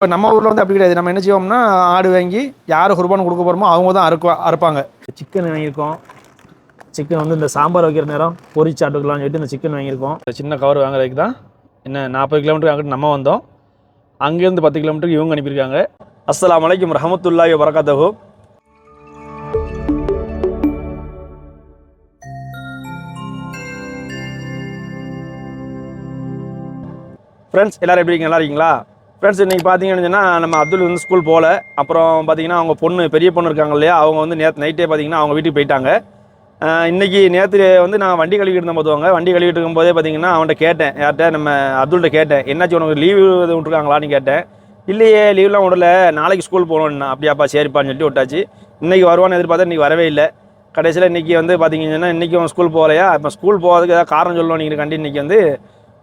இப்போ நம்ம ஊரில் வந்து அப்படி கிடையாது. நம்ம என்ன செய்வோம்னா ஆடு வாங்கி யார் குர்பான் கொடுக்க போகிறோமோ அவங்க தான் அறுக்க அறுப்பாங்க. சிக்கன் வாங்கியிருக்கோம். சிக்கன் வந்து இந்த சாம்பார் வைக்கிற நேரம் பொரிச்சு சாப்பிட்டுக்கலாம்னு சொல்லிட்டு இந்த சிக்கன் வாங்கியிருக்கோம். சின்ன கவர் வாங்குறதுக்கு தான் என்ன நாற்பது கிலோமீட்டர் அங்கிட்டு நம்ம வந்தோம். அங்கேருந்து பத்து கிலோமீட்டருக்கு இவங்க அனுப்பியிருக்காங்க. அஸ்ஸலாமு அலைக்கும் ரஹமத்துல்லாஹி வரகாத்தஹு ஃப்ரெண்ட்ஸ் எல்லாரும் எப்படி இருக்கீங்க? நல்லா இருக்கீங்களா? ஃப்ரெண்ட்ஸ் இன்றைக்கி பார்த்தீங்கன்னு சொன்னால் நம்ம அப்துல் வந்து ஸ்கூல் போகல அப்புறம் பார்த்தீங்கன்னா அவங்க பொண்ணு பெரிய பொண்ணு இருக்காங்க இல்லையா? அவங்க வந்து நேற்று நைட்டே பார்த்தீங்கன்னா அவங்க வீட்டுக்கு போயிட்டாங்க. இன்றைக்கி நேற்று வந்து நான் வண்டி கழுவிட்டு இருந்த போதுவாங்க வண்டி கழுவிட்டு இருக்கும்போதே பார்த்தீங்கன்னா அவன்கிட்ட கேட்டேன். யார்கிட்ட? நம்ம அப்துல்கிட்ட கேட்டேன். என்னாச்சு உனக்கு லீவு விட்டுருக்காங்களான்னு கேட்டேன். இல்லையே லீவ்லாம் விடல. நாளைக்கு ஸ்கூல் போகணும்னா அப்படியாப்பா சரிப்பான்னு சொல்லி விட்டாச்சு. இன்றைக்கி வருவான்னு எதிர்பார்த்தா இன்றைக்கி வரவே இல்லை. கடைசியில் இன்றைக்கி வந்து பார்த்தீங்கன்னா இன்றைக்கி அவன் ஸ்கூல் போகலையா? இப்போ ஸ்கூல் போகிறதுக்கு ஏதாவது காரணம் சொல்லணும் நீங்கள் கண்டி இன்றைக்கி வந்து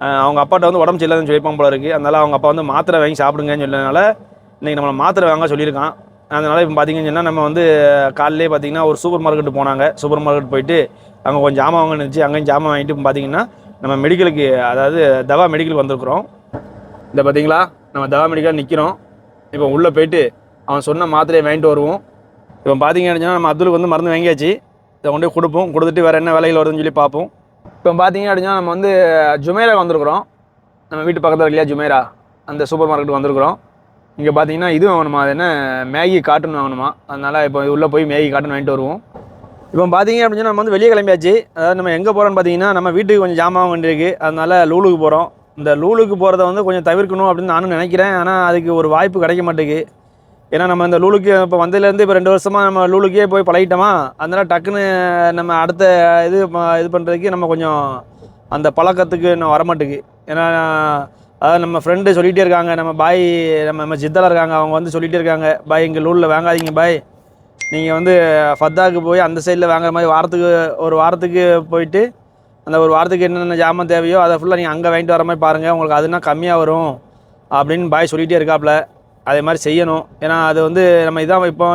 அவங்க அப்பாட்ட வந்து உடம்பு சரியில்லைன்னு சொல்லியிருப்பான் போல இருக்குது அதனால் அவங்க அப்பா வந்து மாத்திரை வாங்கி சாப்பிடுங்கன்னு சொன்னதுனால இன்றைக்கி நம்மளை மாத்திரை வாங்க சொல்லியிருக்கான். அதனால் இப்போ பார்த்தீங்கன்னு சொன்னால் நம்ம வந்து காலையிலே பார்த்தீங்கன்னா ஒரு சூப்பர் மார்க்கெட் போனாங்க. சூப்பர் மார்க்கெட் போயிட்டு அங்கே கொஞ்சம் ஜாமான் வாங்க இருந்துச்சு. அங்கேயும் ஜாமான் வாங்கிட்டு பார்த்திங்கன்னா பார்த்தீங்கன்னா நம்ம மெடிக்கலுக்கு அதாவது தவா மெடிக்கலுக்கு வந்திருக்கிறோம். இந்த பார்த்தீங்களா நம்ம தவா மெடிக்கல் நிற்கிறோம் இப்போ உள்ளே போயிட்டு அவன் சொன்ன மாத்திரையை வாங்கிட்டு வருவோம். இப்போ பார்த்தீங்கன்னு சொன்னால் நம்ம அப்துலுக்கு வந்து மருந்து வாங்கியாச்சு. இதை கொண்டு கொடுப்போம். கொடுத்துட்டு வேறு என்ன வேலைகள் வருதுன்னு சொல்லி பார்ப்போம். இப்போ பார்த்தீங்க அப்படின்னா நம்ம வந்து ஜுமேரா வந்திருக்கிறோம். நம்ம வீட்டு பக்கத்தில் இல்லையா ஜுமேரா? அந்த சூப்பர் மார்க்கெட் வந்திருக்கிறோம். இங்கே பார்த்தீங்கன்னா இது வாங்கணுமா? அது என்ன? மேகி காட்டன் வாங்கணுமா? அதனால் இப்போ உள்ளே போய் மேகி காட்டன் வாங்கிட்டு வருவோம். இப்போ பார்த்தீங்க அப்படின்னா நம்ம வந்து வெளியே கிளம்பியாச்சு. அதாவது நம்ம எங்கே போகிறோம்னு பார்த்தீங்கன்னா நம்ம வீட்டுக்கு கொஞ்சம் ஜாமான் வேண்டியிருக்கு. அதனால் லூலுக்கு போகிறோம் இந்த லூலுக்கு போகிறத வந்து கொஞ்சம் தவிர்க்கணும் அப்படின்னு நானும் நினைக்கிறேன். ஆனால் அதுக்கு ஒரு வாய்ப்பு கிடைக்க மாட்டேங்குது. ஏன்னா நம்ம இந்த லூலுக்கு இப்போ வந்ததுலேருந்து இப்போ ரெண்டு வருஷமாக நம்ம லூலுக்கே போய் பழகிட்டோமா? அதனால் டக்குன்னு நம்ம அடுத்த இது இது பண்ணுறதுக்கு நம்ம கொஞ்சம் அந்த பழக்கத்துக்கு இன்னும் வரமாட்டுக்கு ஏன்னா அதாவது நம்ம ஃப்ரெண்டு சொல்லிகிட்டே இருக்காங்க நம்ம பாய் நம்ம நம்ம ஜித்தலாக இருக்காங்க அவங்க வந்து சொல்லிகிட்டே இருக்காங்க பாய் இங்கே லூலில் வாங்காதீங்க பாய். நீங்கள் வந்து ஃபத்தாக்கு போய் அந்த சைடில் வாங்குற மாதிரி வாரத்துக்கு ஒரு வாரத்துக்கு போயிட்டு அந்த ஒரு வாரத்துக்கு என்னென்ன ஜாமான் தேவையோ அதை ஃபுல்லாக நீங்கள் அங்கே வாங்கிட்டு வர மாதிரி பாருங்கள் உங்களுக்கு அதுனா கம்மியாக வரும் அப்படின்னு பாய் சொல்லிகிட்டே இருக்காப்புல அதே மாதிரி செய்யணும். ஏன்னா அது வந்து நம்ம இதான் இப்போ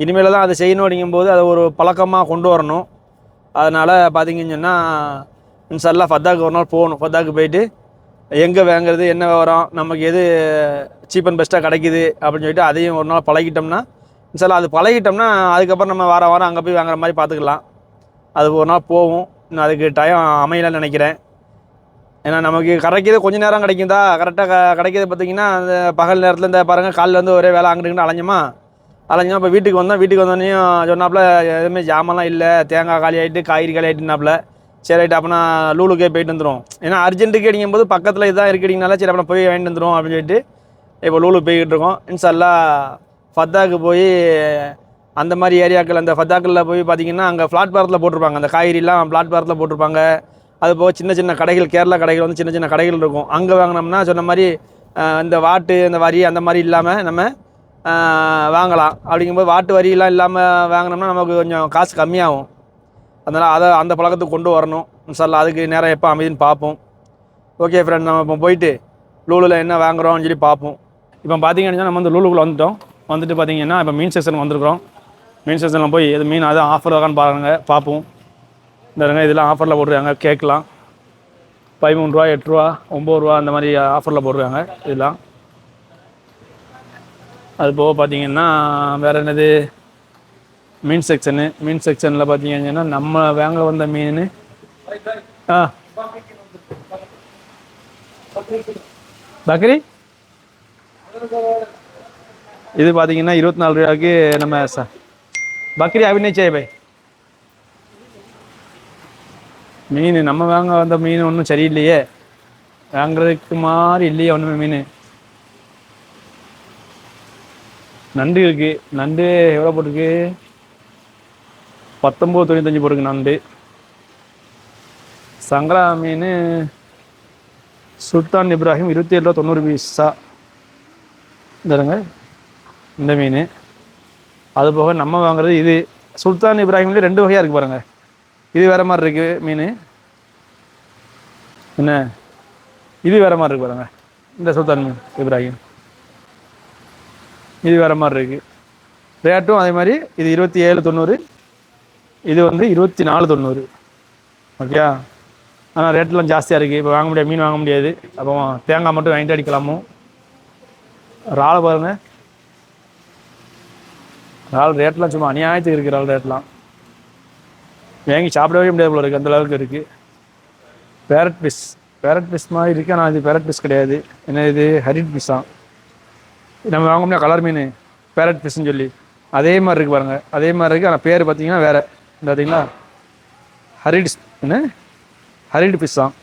இனிமேல் தான் அதை செய்யணும் அப்படிங்கும்போது அதை ஒரு பழக்கமாக கொண்டு வரணும். அதனால் பார்த்தீங்கன்னு சொன்னால் இன்சல்லாம் ஃபத்தாக்கு ஒரு நாள் போகணும். ஃபத்தாக்கு போயிட்டு எங்கே வாங்குறது என்ன விவரம் நமக்கு எது சீப் அண்ட் பெஸ்ட்டாக கிடைக்குது அப்படின்னு சொல்லிட்டு அதையும் ஒரு நாள் பழகிட்டோம்னா இன்ஷால்லா அது பழகிட்டோம்னா அதுக்கப்புறம் நம்ம வாரம் வாரம் அங்கே போய் வாங்குற மாதிரி பார்த்துக்கலாம் அது ஒரு நாள் போகும் இன்னும் அதுக்கு டைம் அமையலன்னு நினைக்கிறேன். ஏன்னா நமக்கு கிடைக்கிறது கொஞ்சம் நேரம் கிடைக்குதா கரெக்டாக க கிடைக்கிறது பார்த்தீங்கன்னா அந்த பகல் நேரத்தில் இந்த பாருங்கள் காலைல வந்து ஒரே வேலை அங்கிட்டு இங்கிட்டு அலைஞ்சோமா? அலைஞ்சோம் இப்போ வீட்டுக்கு வந்தோம். வீட்டுக்கு வந்தோடனையும் சொன்னாப்புல எதுவுமே ஜாமான்லாம் இல்லை. தேங்காய் காலி ஆகிட்டு காய்கறி காலி ஆகிட்டுனாப்புல சரி ரைட்டு அப்போ நான் லூலுக்கே போயிட்டு வந்துடும் ஏன்னா அர்ஜென்ட்டுக்கு அடிக்கும்போது பக்கத்தில் இதுதான் இருக்கிறீங்கனால சரி அப்போ போய் வாங்கிட்டு வந்துடும் அப்படின்னு சொல்லிட்டு இப்போ லூலுக்கு போய்கிட்டு இருக்கோம். இன்ஷல்லா ஃபத்தாக்கு போய் அந்த மாதிரி ஏரியாக்கள் அந்த ஃபத்தாக்களில் போய் பார்த்தீங்கன்னா அங்கே பிளாட்பாரத்தில் போட்டிருப்பாங்க. அந்த காய்கறிலாம் பிளாட்பாரத்தில் போட்டிருப்பாங்க. அது போக சின்ன சின்ன கடைகள் கேரளா கடைகள் வந்து சின்ன சின்ன கடைகள் இருக்கும். அங்கே வாங்கினோம்னா சொன்ன மாதிரி இந்த வாட்டு இந்த வரி அந்த மாதிரி இல்லாமல் நம்ம வாங்கலாம். அப்படிங்கும்போது வாட்டு வரியெல்லாம் இல்லாமல் வாங்கினோம்னா நமக்கு கொஞ்சம் காசு கம்மியாகும். அதனால் அதை அந்த பழக்கத்துக்கு கொண்டு வரணும். இன்ஷால்லா அதுக்கு நேரம் எப்போ அமைதின்னு பார்ப்போம் ஓகே ஃப்ரெண்ட் நம்ம இப்போ போயிட்டு லூலில் என்ன வாங்குறோம்னு சொல்லி பார்ப்போம் இப்போ பார்த்தீங்கன்னா நம்ம வந்து லூலுக்குள்ள வந்துட்டோம். வந்துட்டு பார்த்தீங்கன்னா இப்போ மீன் செக்ஷன் வந்திருக்கிறோம். மீன் செக்ஷனில் போய் எது மீன் அது ஆஃபர் இருக்கான்னு பாருங்க. பார்ப்போம் இந்தாருங்க இதெல்லாம் ஆஃபரில் போட்டுருக்காங்க. கேட்கலாம் பதிமூணு ரூபா எட்டு ரூபா ஒம்பது ரூபா அந்த மாதிரி ஆஃபரில் போடுறாங்க இதெல்லாம். அது போக பார்த்தீங்கன்னா வேறு என்னது? மீன் செக்ஷனு மீன் செக்ஷனில் பார்த்தீங்கன்னா நம்ம வாங்க வந்த மீன். ஆ. பக்ரி? இது பார்த்தீங்கன்னா இருபத்தி நாலு ரூபாய்க்கு நம்ம ச பக்ரி அபிநய பை மீன் நம்ம வாங்க வந்த மீன் ஒன்றும் சரியில்லையே. வாங்குறதுக்கு மாதிரி இல்லையே ஒன்றுமே மீன். நண்டு இருக்கு. நண்டு எவ்வளோ போட்டிருக்கு? பத்தொம்போது தொண்ணூத்தஞ்சு போட்டிருக்கு நண்டு. சங்கரா மீன் சுல்தான் இப்ராஹிம் இருபத்தி ஏழு ரூபா தொண்ணூறு பீஸா தருங்க இந்த மீன். அது போக நம்ம வாங்குறது இது. சுல்தான் இப்ராஹிம்லேயே ரெண்டு வகையாக இருக்கு பாருங்க. இது வேற மாதிரி இருக்கு மீன். என்ன? இது வேற மாதிரி இருக்கு பாருங்க. இந்த சுல்தான் மீன் இப்ராஹிம். இது வேற மாதிரி இருக்கு. ரேட்டும் அதே மாதிரி இது இருபத்தி ஏழு தொண்ணூறு இது வந்து இருபத்தி நாலு தொண்ணூறு. ஓகேயா ஆனால் ரேட்லாம் ஜாஸ்தியாக இருக்குது இப்போ வாங்க முடியாது மீன் வாங்க முடியாது. அப்போ தேங்காய் மட்டும் வாங்கிட்டு அடிக்கலாமோ? இறாலை பாருங்க. இறால் ரேட்லாம் சும்மா அநியாயத்துக்கு இருக்கு இறால் ரேட்லாம் வாங்கி சாப்பிடவே முடியாது போல இருக்கு அந்த அளவுக்கு இருக்கு. பேரட் ஃபிஷ் பேரட் ஃபிஷ் மாதிரி இருக்கு ஆனால் இது பேரட் ஃபிஷ் கிடையாது. என்ன இது? ஹரிட் ஃபிஷ் தான். நம்ம வாங்கணும்னா கலர் மீன் பேரட் ஃபிஷ்னு சொல்லி. அதே மாதிரி இருக்கு பாருங்க. அதே மாதிரி இருக்கு ஆனால் பேர் பார்த்தீங்கன்னா வேற. இந்த பார்த்தீங்களா ஹரிட் என்ன? ஹரிட் ஃபிஷ் தான்.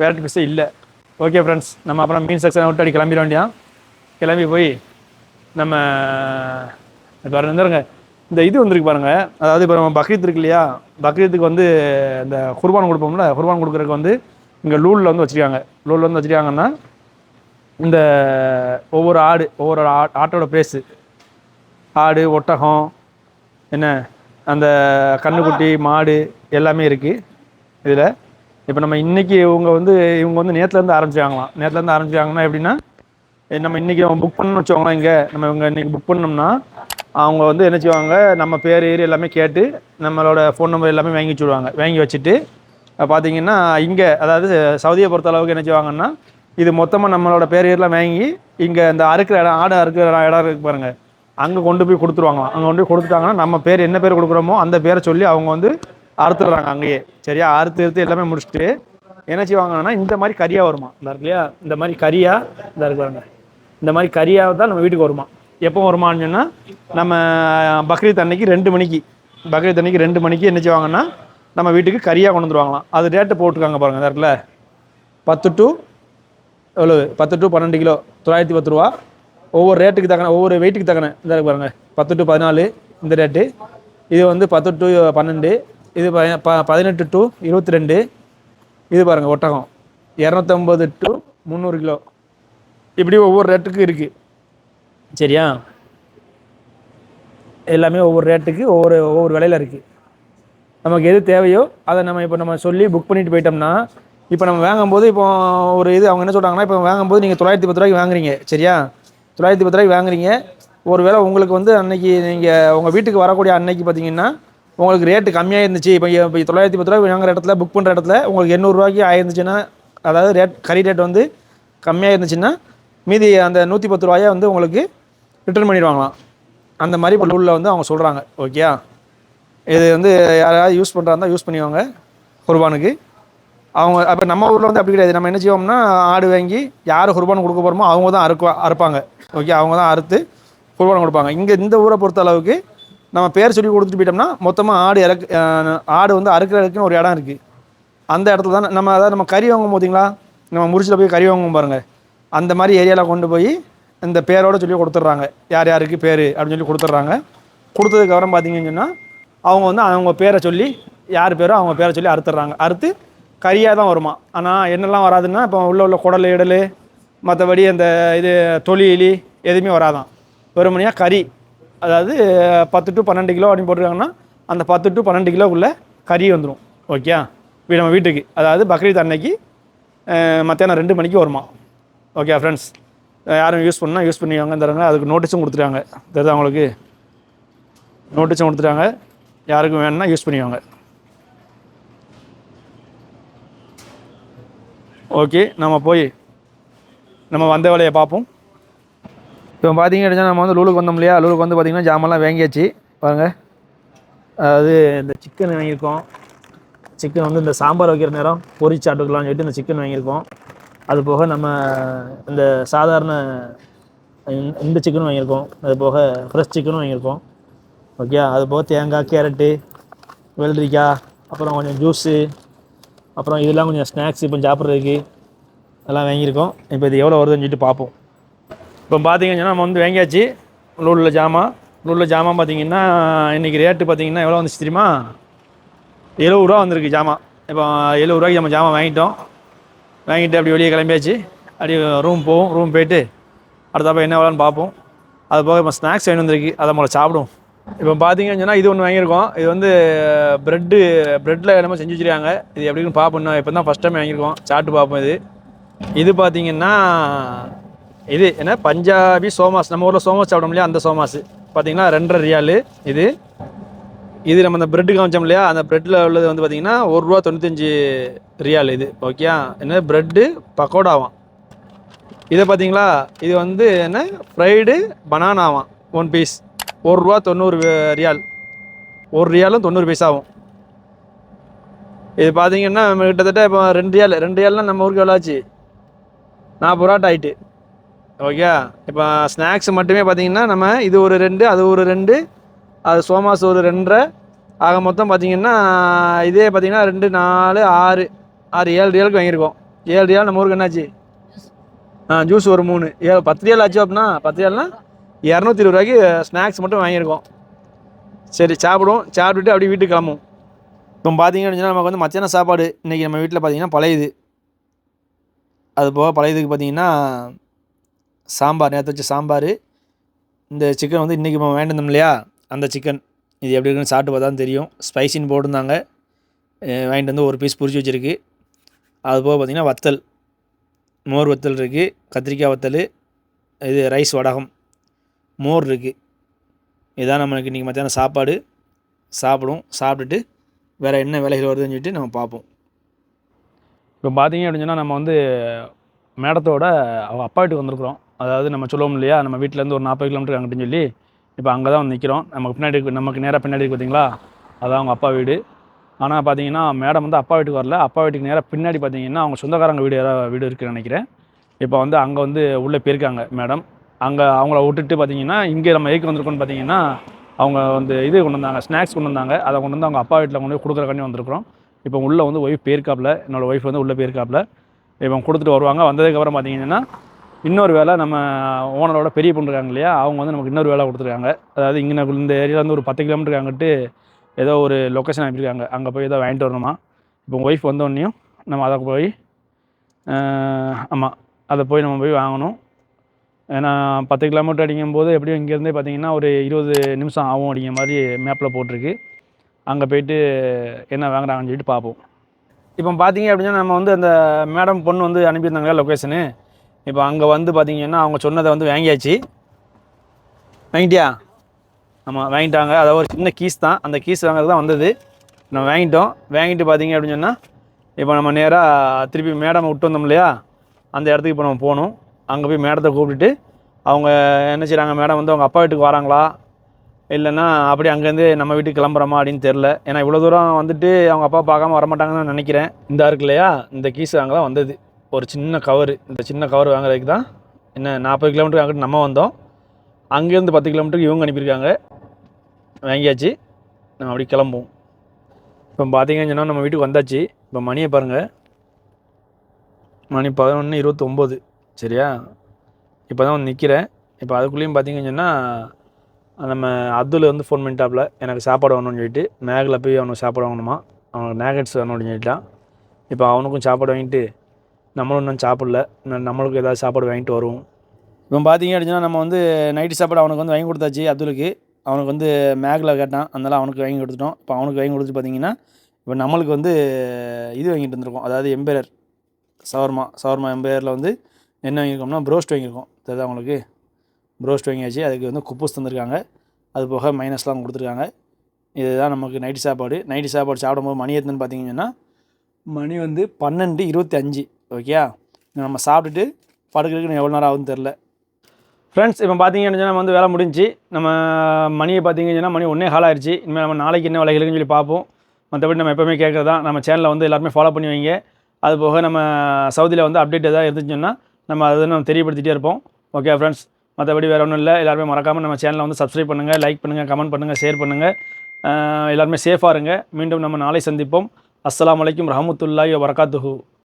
பேரட் ஃபிஷ்ஷே இல்லை. ஓகே ஃப்ரெண்ட்ஸ் நம்ம அப்புறம் மீன் செக்ஷனை விட்டு அடி கிளம்பிட வேண்டியான் கிளம்பி போய் நம்ம இப்போ இருந்துருங்க இந்த இது வந்திருக்கு பாருங்க. அதாவது இப்போ நம்ம பக்ரீத் இருக்கு இல்லையா? பக்ரீத்துக்கு வந்து இந்த குர்பான் கொடுப்போம்ல குர்பான் கொடுக்குறதுக்கு வந்து இங்கே லூலில் வந்து வச்சுருக்காங்க. லூலில் வந்து வச்சுருக்காங்கன்னா இந்த ஒவ்வொரு ஆடு ஒவ்வொரு ஆ- ஆட்டோட பேஸு ஆடு ஒட்டகம் என்ன? அந்த கண்ணுக்குட்டி மாடு எல்லாமே இருக்குது இதில். இப்போ நம்ம இன்றைக்கி இவங்க வந்து இவங்க வந்து நேற்றுலேருந்து ஆரம்பிச்சாங்களாம் நேற்றுலேருந்து ஆரம்பிச்சாங்கன்னா எப்படின்னா நம்ம இன்றைக்கி நம்ம புக் பண்ணணும்னு வச்சுக்கோங்களேன் இங்கே. நம்ம இவங்க இன்னைக்கு புக் பண்ணோம்னா அவங்க வந்து என்ன செய்வாங்க நம்ம பேர் ஏறி எல்லாமே கேட்டு நம்மளோட ஃபோன் நம்பர் எல்லாமே வாங்கி வச்சுடுவாங்க. வாங்கி வச்சுட்டு பார்த்தீங்கன்னா இங்கே அதாவது சவுதியை பொறுத்த அளவுக்கு என்ன செய்வாங்கன்னா இது மொத்தமாக நம்மளோட பேர் வாங்கி இங்கே இந்த அறுக்கிற இடம் ஆடு அறுக்கிற இடம் இருக்கு பாருங்கள் அங்கே கொண்டு போய் கொடுத்துருவாங்களாம். அங்கே கொண்டு போய் கொடுத்துட்டாங்கன்னா நம்ம பேர் என்ன பேர் கொடுக்குறோமோ அந்த பேரை சொல்லி அவங்க வந்து அறுத்துடுறாங்க அங்கேயே. சரியா? அறுத்து அறுத்து எல்லாமே முடிச்சுட்டு என்ன செய்வாங்கன்னா இந்த மாதிரி கறியாக வருமா? இந்த இருக்கு இல்லையா? இந்த மாதிரி கறியாக இந்த இருக்கு பாருங்க. இந்த மாதிரி கறியாக தான் நம்ம வீட்டுக்கு வருமா? எப்போ வருமானு சொன்னால் நம்ம பக்ரீத் அன்னைக்கு ரெண்டு மணிக்கு பக்ரீத் அன்னைக்கு ரெண்டு மணிக்கு என்ன செய்வாங்கன்னா நம்ம வீட்டுக்கு கறியாக கொண்டு வந்துருவாங்களாம். அது ரேட்டு போட்டிருக்காங்க பாருங்கள் அந்த இடத்துல. பத்து டு எவ்வளவு? பத்து டு பன்னெண்டு கிலோ தொள்ளாயிரத்தி பத்து ரூபா. ஒவ்வொரு ரேட்டுக்கு தக்கன ஒவ்வொரு வெயிட்டுக்கு தக்கன இந்த இருக்கு பாருங்க. பத்து டு பதினாலு இந்த ரேட்டு இது வந்து பத்து டு பன்னெண்டு இது ப- ப- பதினெட்டு டு இருபத்தி ரெண்டு இது பாருங்கள் ஒட்டகம். இரநூத்தம்பது டு முந்நூறு கிலோ. இப்படி ஒவ்வொரு ரேட்டுக்கு இருக்குது சரியா? எல்லாமே ஒவ்வொரு ரேட்டுக்கு ஒவ்வொரு ஒவ்வொரு விலையில இருக்குது நமக்கு எது தேவையோ அதை நம்ம இப்போ நம்ம சொல்லி புக் பண்ணிட்டு போயிட்டோம்னா இப்போ நம்ம வாங்கும்போது இப்போ ஒரு இது அவங்க என்ன சொல்கிறாங்கன்னா இப்போ வாங்கும்போது நீங்கள் தொள்ளாயிரத்தி பத்து ரூபாய்க்கு வாங்குறீங்க சரியா? தொள்ளாயிரத்தி பத்து ரூபாய்க்கு வாங்குறீங்க. ஒருவேளை உங்களுக்கு வந்து அன்னைக்கு நீங்கள் உங்கள் வீட்டுக்கு வரக்கூடிய அன்னைக்கு பார்த்தீங்கன்னா உங்களுக்கு ரேட்டு கம்மியாக இருந்துச்சு. இப்போ இப்போ தொள்ளாயிரத்தி பத்து ரூபாய் வாங்குற இடத்துல புக் பண்ணுற இடத்துல உங்களுக்கு எண்ணூறுரூவாய்க்கு ஆயிருந்துச்சுன்னா அதாவது ரேட் கறி ரேட் வந்து கம்மியாக இருந்துச்சுன்னா மீதி அந்த நூற்றி பத்து ரூபாயை வந்து உங்களுக்கு ரிட்டர்ன் பண்ணிடுவாங்களாம். அந்த மாதிரி இப்போ ரூலில் வந்து அவங்க சொல்கிறாங்க ஓகேயா இது வந்து யாராவது யூஸ் பண்ணுறாருந்தா யூஸ் பண்ணிவாங்க குர்பானுக்கு. அவங்க அப்போ நம்ம ஊரில் வந்து அப்படி கிடையாது. நம்ம என்ன செய்வோம்னா ஆடு வாங்கி யார் குர்பான் கொடுக்க போகிறோமோ அவங்க தான் அறுக்கு அறுப்பாங்க. ஓகே அவங்க தான் அறுத்து குர்பான் கொடுப்பாங்க. இங்கே இந்த ஊரை பொறுத்த அளவுக்கு நம்ம பேர் சொல்லி கொடுத்துட்டு போயிட்டோம்னா மொத்தமாக ஆடு இறக்கு ஆடு வந்து அறுக்கிறதுக்குன்னு ஒரு இடம் இருக்குது அந்த இடத்துல தான் நம்ம அதாவது நம்ம கறி வாங்கும் போதிங்களா? நம்ம முறிச்சில் போய் கறி வாங்குவோம் பாருங்கள் அந்த மாதிரி ஏரியாவில் கொண்டு போய் இந்த பேரோட சொல்லி கொடுத்துட்றாங்க. யார் யாருக்கு பேர் அப்படின்னு சொல்லி கொடுத்துட்றாங்க. கொடுத்ததுக்கப்புறம் பார்த்தீங்கன்னு சொன்னால் அவங்க வந்து அவங்க பேரை சொல்லி யார் பேரோ அவங்க பேரை சொல்லி அறுத்துட்றாங்க. அறுத்து கறியாக தான் வருமா? ஆனால் என்னெல்லாம் வராதுன்னா இப்போ உள்ள உள்ள குடல் இடல் மற்றபடி அந்த இது தொழிலி எதுவுமே வராதான் வெறுமனையாக கறி. அதாவது பத்து டு பன்னெண்டு கிலோ அப்படின்னு போட்டிருக்காங்கன்னா அந்த பத்து டு பன்னெண்டு கிலோக்குள்ளே கறி வந்துடும் ஓகே வீ நம்ம வீட்டுக்கு. அதாவது பக்ரீத் அன்னைக்கு மத்தியானம் ரெண்டு மணிக்கு வருமா? ஓகே ஃப்ரெண்ட்ஸ் யாரும் யூஸ் பண்ணால் யூஸ் பண்ணிவாங்க தராங்க அதுக்கு நோட்டீஸும் கொடுத்துருக்காங்க தெரியுது அவங்களுக்கு நோட்டீஸும் கொடுத்துட்டாங்க. யாருக்கும் வேணும்னா யூஸ் பண்ணிவாங்க ஓகே நம்ம போய் நம்ம வந்த வேலையை பார்ப்போம். இப்போ பார்த்தீங்கன்னா நம்ம வந்து லூலுக்கு வந்தோம் இல்லையா? லூலுக்கு வந்து பார்த்தீங்கன்னா ஜாமான்லாம் வாங்கியாச்சு. பாருங்கள் அதாவது இந்த சிக்கன் வாங்கியிருக்கோம். சிக்கன் வந்து இந்த சாம்பார் வைக்கிற நேரம் பொரிச்சாட்டுக்கலாம்னு சொல்லிட்டு இந்த சிக்கன் வாங்கியிருக்கோம். அது போக நம்ம இந்த சாதாரண இந்த- சிக்கனும் வாங்கியிருக்கோம். அது போக ஃப்ரெஷ் சிக்கனும் வாங்கியிருக்கோம். ஓகே அது போக தேங்காய் கேரட்டு வெள்ளரிக்காய் அப்புறம் கொஞ்சம் ஜூஸு அப்புறம் இதெல்லாம் கொஞ்சம் ஸ்நாக்ஸ் இப்போ சாப்பிட்றதுக்கு எல்லாம் வாங்கியிருக்கோம். இப்போ இது எவ்வளோ வருதுன்னு சொல்லிட்டு பார்ப்போம். இப்போ பார்த்தீங்கன்னா நம்ம வந்து வாங்கியாச்சு. லூலில் ஜாமான் லூலில் ஜாமான் பார்த்தீங்கன்னா இன்றைக்கி ரேட்டு பார்த்தீங்கன்னா எவ்வளோ வந்துச்சு தெரியுமா? எழுபது ரூபா வந்திருக்கு ஜாமான் இப்போ எழுபது ரூபாய்க்கு நம்ம ஜாமான் வாங்கிட்டோம். வாங்கிட்டு அப்படி வெளியே கிளம்பியாச்சு. அப்படி ரூம் போவோம். ரூம் போயிட்டு அடுத்தப்போ என்ன வேலைன்னு பார்ப்போம். அது போக இப்போ ஸ்நாக்ஸ் வேணும் வந்திருக்கு. அதை முதல்ல சாப்பிடுவோம். இப்போ பார்த்தீங்கன்னு சொன்னால் இது ஒன்று வாங்கியிருக்கோம். இது வந்து ப்ரெட்டு ப்ரெட்டில் என்னமோ செஞ்சு வச்சிருக்காங்க. இது எப்படின்னு பார்ப்போம் இப்போ தான் ஃபஸ்ட் டைம் வாங்கியிருக்கோம். சாப்பிட்டு பார்ப்போம் இது. இது பார்த்தீங்கன்னா இது என்ன? பஞ்சாபி சோமாஸ். நம்ம ஊரில் சோமாஸ் சாப்பிடும் இல்லையா அந்த சோமாஸ். பார்த்தீங்கன்னா ரெண்டரை ரியாலு இது. இது நம்ம அந்த ப்ரெட்டு காமிச்சோம் இல்லையா? அந்த ப்ரெட்டில் உள்ளது வந்து பார்த்தீங்கன்னா ஒரு ரூபா தொண்ணூத்தஞ்சு ரியால் இது. ஓகே என்ன ப்ரெட்டு பக்கோடாவாம். இதை பார்த்தீங்களா? இது வந்து என்ன? ஃப்ரைடு பனானாவாம் ஒன் பீஸ் ஒரு ரூபா தொண்ணூறு ரியால் ஒரு ரியாலும் தொண்ணூறு பீஸ் ஆகும். இது பார்த்தீங்கன்னா நம்ம கிட்டத்தட்ட இப்போ ரெண்டு ரியால் ரெண்டு ரியால்னால் நம்ம ஊருக்கு எவ்வளோ ஆச்சு? நாற்பது ரூபாட் ஆயிட்டு. ஓகே இப்போ ஸ்நாக்ஸ் மட்டுமே பார்த்தீங்கன்னா நம்ம இது ஒரு ரெண்டு அது ஒரு ரெண்டு அது சோமாஸ் ஒரு ரெண்டரை. ஆக மொத்தம் பார்த்தீங்கன்னா இதே பார்த்தீங்கன்னா ரெண்டு நாலு ஆறு ஆறு ஏழு ரியலுக்கு வாங்கியிருக்கோம். ஏழு ரியால் நம்ம ஊருக்கு என்னாச்சு? ஆ ஜூஸ் ஒரு மூணு. ஏ பத்து ரியல் ஆச்சு அப்படின்னா பத்து ரியல்னா இரநூத்தி இருபது ரூபாய்க்கு ஸ்நாக்ஸ் மட்டும் வாங்கியிருக்கோம். சரி சாப்பிடுவோம். சாப்பிட்டுட்டு அப்படியே வீட்டுக்கு கிளம்பும் இப்போ பார்த்தீங்க அப்படின்னா நமக்கு வந்து மத்தியான சாப்பாடு இன்றைக்கி நம்ம வீட்டில் பார்த்தீங்கன்னா பழையது. அது போக பழையதுக்கு பார்த்தீங்கன்னா சாம்பார் நேற்று வச்ச சாம்பார். இந்த சிக்கன் வந்து இன்றைக்கி நம்ம வேண்டியிருந்தோம் இல்லையா? அந்த சிக்கன் இது எப்படி இருக்குன்னு சாப்பிட்டு பார்த்தா தெரியும். ஸ்பைசின்னு போட்டிருந்தாங்க. வாங்கிட்டு வந்து ஒரு பீஸ் பொரிச்சு வச்சுருக்கு. அதுபோக பார்த்திங்கன்னா வத்தல். மோர் வத்தல் இருக்குது கத்திரிக்காய் வத்தல் இது ரைஸ் வடகம் மோர் இருக்குது இதான் நம்மளுக்கு இன்றைக்கி மத்தியானம் சாப்பாடு. சாப்பிடும் சாப்பிட்டுட்டு வேறு என்ன வேலைகள் வருதுன்னு சொல்லிட்டு நம்ம பார்ப்போம். இப்போ பார்த்தீங்க அப்படின்னு சொன்னால் நம்ம வந்து மேடத்தோட அவங்க அப்பா வீட்டுக்கு வந்திருக்கிறோம். அதாவது நம்ம சொல்லுவோம் இல்லையா? நம்ம வீட்டிலேருந்து ஒரு நாற்பது கிலோமீட்டர் அங்கிட்டுன்னு சொல்லி இப்போ அங்கே தான் வந்து நிற்கிறோம் நமக்கு பின்னாடி நமக்கு நேராக பின்னாடி இருக்கு பார்த்தீங்களா? அதான் அவங்க அப்பா வீடு. ஆனால் பார்த்தீங்கன்னா மேடம் வந்து அப்பா வீட்டுக்கு வரல. அப்பா வீட்டுக்கு நேராக பின்னாடி பார்த்தீங்கன்னா அவங்க சொந்தக்காரங்க வீடு யாராவது வீடு இருக்குன்னு நினைக்கிறேன். இப்போ வந்து அங்கே வந்து உள்ளே போயிருக்காங்க மேடம் அங்கே அவங்கள விட்டுட்டு பார்த்தீங்கன்னா இங்கே நம்ம ஏக்கு வந்திருக்கோம்னு பார்த்தீங்கன்னா அவங்க வந்து இது கொண்டு வந்தாங்க ஸ்நாக்ஸ் கொண்டு வந்தாங்க. அதை கொண்டு வந்து அவங்க அப்பா வீட்டில் கொண்டு போய் கொடுக்குறக்காண்டி வந்திருக்கிறோம். இப்போ உள்ளே வந்து ஒய்ஃப் போயிருக்காப்புல. என்னோடய ஒய்ஃப் வந்து உள்ளே போயிருக்காப்புல. இப்போ கொடுத்துட்டு வருவாங்க. வந்ததுக்கப்புறம் பார்த்தீங்கன்னா இன்னொரு வேலை நம்ம ஓனரோட பெரிய பொண்ணு இருக்காங்க இல்லையா? அவங்க வந்து நமக்கு இன்னொரு வேலை கொடுத்துருக்காங்க. அதாவது இங்கே இந்த ஏரியாவிலேருந்து ஒரு பத்து கிலோமீட்டருக்கு அங்கிட்டு ஏதோ ஒரு லொக்கேஷன் அனுப்பியிருக்காங்க. அங்கே போய் ஏதோ வாங்கிட்டு வரணுமா? இப்போ உங்கள் ஒய்ஃப் வந்தோடனையும் நம்ம அதை போய் ஆமாம் அதை போய் நம்ம போய் வாங்கணும். ஏன்னா பத்து கிலோமீட்டர் அடிக்கும்போது எப்படியும் இங்கேருந்தே பார்த்தீங்கன்னா ஒரு இருபது நிமிஷம் ஆகும் அப்படிங்கிற மாதிரி மேப்பில் போட்டிருக்கு. அங்கே போயிட்டு என்ன வாங்குறாங்கன்னு சொல்லிட்டு பார்ப்போம். இப்போ பார்த்தீங்க அப்படின்னா நம்ம வந்து அந்த மேடம் பொண்ணு வந்து அனுப்பியிருந்தாங்களா லொக்கேஷனு இப்போ அங்கே வந்து பார்த்தீங்கன்னா அவங்க சொன்னதை வந்து வாங்கியாச்சு. வாங்கிட்டியா? ஆமாம் வாங்கிட்டாங்க. அதாவது ஒரு சின்ன கீஸ் தான். அந்த கீஸ் வாங்குறது தான் வந்தது. நம்ம வாங்கிட்டோம். வாங்கிட்டு பார்த்தீங்க அப்படின்னு சொன்னால் இப்போ நம்ம நேராக திருப்பி மேடம் விட்டு வந்தோம் இல்லையா? அந்த இடத்துக்கு இப்போ நம்ம போகணும். அங்கே போய் மேடத்தை கூப்பிட்டுட்டு அவங்க என்ன செய்கிறாங்க மேடம் வந்து அவங்க அப்பா வீட்டுக்கு வராங்களா? இல்லைன்னா அப்படி அங்கேருந்து நம்ம வீட்டுக்கு கிளம்புறோமா அப்படின்னு தெரில ஏன்னா இவ்வளோ தூரம் வந்துட்டு அவங்க அப்பா பார்க்காம வரமாட்டாங்கன்னு நான் நினைக்கிறேன். இந்த இருக்கு இல்லையா? இந்த கீஸ் அங்கே தான் வந்தது. ஒரு சின்ன கவர் இந்த சின்ன கவர் வாங்குறதுக்கு தான் என்ன நாற்பது கிலோமீட்டர் அங்கிட்டு நம்ம வந்தோம். அங்கேருந்து பத்து கிலோமீட்டருக்கு இவங்க அனுப்பியிருக்காங்க. வாங்கியாச்சு. நம்ம அப்படி கிளம்புவோம். இப்போ பார்த்தீங்கன்னு சொன்னால் நம்ம வீட்டுக்கு வந்தாச்சு. இப்போ மணியை பாருங்கள் மணி பதினொன்று இருபத்தொம்போது. சரியா? இப்போ தான் வந்து நிற்கிறேன் இப்போ அதுக்குள்ளேயும் பார்த்தீங்கன்னு சொன்னால் நம்ம அப்துல் வந்து ஃபோன் பண்ணிட்டாப்புல எனக்கு சாப்பாடு வேணும்னு சொல்லிட்டு மேகில் போய் அவனுக்கு சாப்பாடு வாங்கணுமா? அவனுக்கு நேகட்ஸ் வேணும் அப்படின்னு சொல்லிட்டான். இப்போ அவனுக்கும் சாப்பாடு வாங்கிட்டு நம்மளும் இன்னும் சாப்பிடல. நம்மளுக்கு நம்மளுக்கும் ஏதாவது சாப்பாடு வாங்கிட்டு வருவோம். இப்போ பார்த்தீங்க அப்படின்னா நம்ம வந்து நைட்டு சாப்பாடு அவனுக்கு வந்து வாங்கி கொடுத்தாச்சு அப்துலுக்கு. அவனுக்கு வந்து மேகில் கேட்டான். அதனால் அவனுக்கு வாங்கி கொடுத்துட்டோம். இப்போ அவனுக்கு வாங்கி கொடுத்துட்டு பார்த்தீங்கன்னா இப்போ நம்மளுக்கு வந்து இது வாங்கிட்டு வந்திருக்கோம். அதாவது எம்பேரர் சவர்மா சவர்மா எம்பேரில் வந்து என்ன வாங்கியிருக்கோம்னா ப்ரோஸ்ட் வாங்கியிருக்கோம். தெரியுதா அவங்களுக்கு ப்ரோஸ்ட் வாங்கியாச்சு. அதுக்கு வந்து குப்பூஸ் தந்திருக்காங்க. அது போக மைனஸ்லாம் கொடுத்துருக்காங்க. இதுதான் நமக்கு நைட்டு சாப்பாடு. நைட்டு சாப்பாடு சாப்பிடும்போது மணி எத்தனை பார்த்தீங்கன்னா மணி வந்து பன்னெண்டு இருபத்தி அஞ்சு. ஓகே நம்ம சாப்பிட்டுட்டு படுக்கிறதுக்கு எவ்வளோ நேரம் ஆகுதுன்னு தெரில ஃப்ரெண்ட்ஸ் இப்போ பார்த்தீங்கன்னு சொன்னா நம்ம வந்து வேலை முடிஞ்சு நம்ம மணியை பார்த்தீங்கன்னு மணி ஒன்றே ஹால் ஆயிடுச்சு இனிமேல் நம்ம நாளைக்கு என்ன வேலை சொல்லி பார்ப்போம். மற்றபடி நம்ம எப்போவுமே கேட்குறது தான் நம்ம சேனலை வந்து எல்லாருமே ஃபாலோ பண்ணி வைங்க. அது போக நம்ம சவுதியில் வந்து அப்டேட் எதாவது இருந்துச்சுன்னா நம்ம அதை நம்ம தெரியப்படுத்திட்டே இருப்போம். ஓகே ஃப்ரெண்ட்ஸ் மற்றபடி வேறு ஒன்றும் இல்லை. எல்லாருமே மறக்காமல் நம்ம சேனலை வந்து சப்ஸ்கிரைப் பண்ணுங்கள் லைக் பண்ணுங்கள் கமெண்ட் பண்ணுங்கள் ஷேர் பண்ணுங்கள் எல்லாருமே சேஃபாக இருங்க. மீண்டும் நம்ம நாளை சந்திப்போம். அஸ்லாம் அலைக்கும் ரஹமத்துல்லாய் வரகாத்துஹு